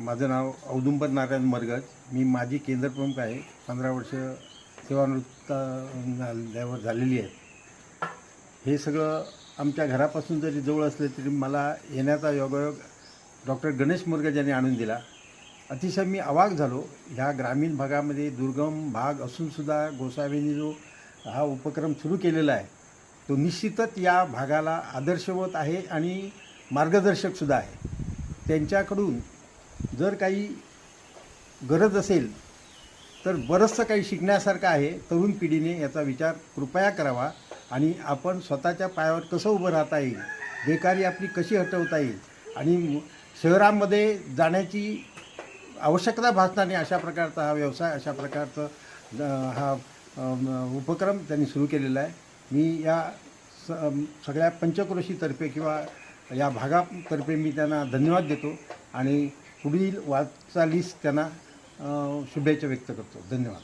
माझं नाव औदुंबर नारायण मरगज. मी माजी केंद्र प्रमुख आहे. पंधरा वर्ष सेवानिवृत्त झाल्यावर झालेली आहे. हे सगळं आमच्या घरापासून जरी जवळ असले तरी मला येण्याचा योगायोग डॉक्टर गणेश मुरगज यांनी आणून दिला. अतिशय मी अवाक झालो. ह्या ग्रामीण भागामध्ये दुर्गम भाग असूनसुद्धा गोसावींनी जो हा उपक्रम सुरू केलेला आहे तो निश्चितच या भागाला आदर्शवत आहे आणि मार्गदर्शकसुद्धा आहे. त्यांच्याकडून जर काही गरज असेल तर बरंचसं काही शिकण्यासारखं आहे. तरुण पिढीने याचा विचार कृपया करावा आणि आपण स्वतःच्या पायावर कसं उभं राहता येईल बेकारी आपली कशी हटवता येईल आणि शहरामध्ये जाण्याची आवश्यकता भासणार नाही अशा प्रकारचा हा व्यवसाय अशा प्रकारचं हा उपक्रम त्यांनी सुरू केलेला आहे. मी या स सगळ्या पंचक्रोशीतर्फे किंवा या भागातर्फे मी त्यांना धन्यवाद देतो आणि पुढील वाटचालीस त्यांना शुभेच्छा व्यक्त करतो. धन्यवाद.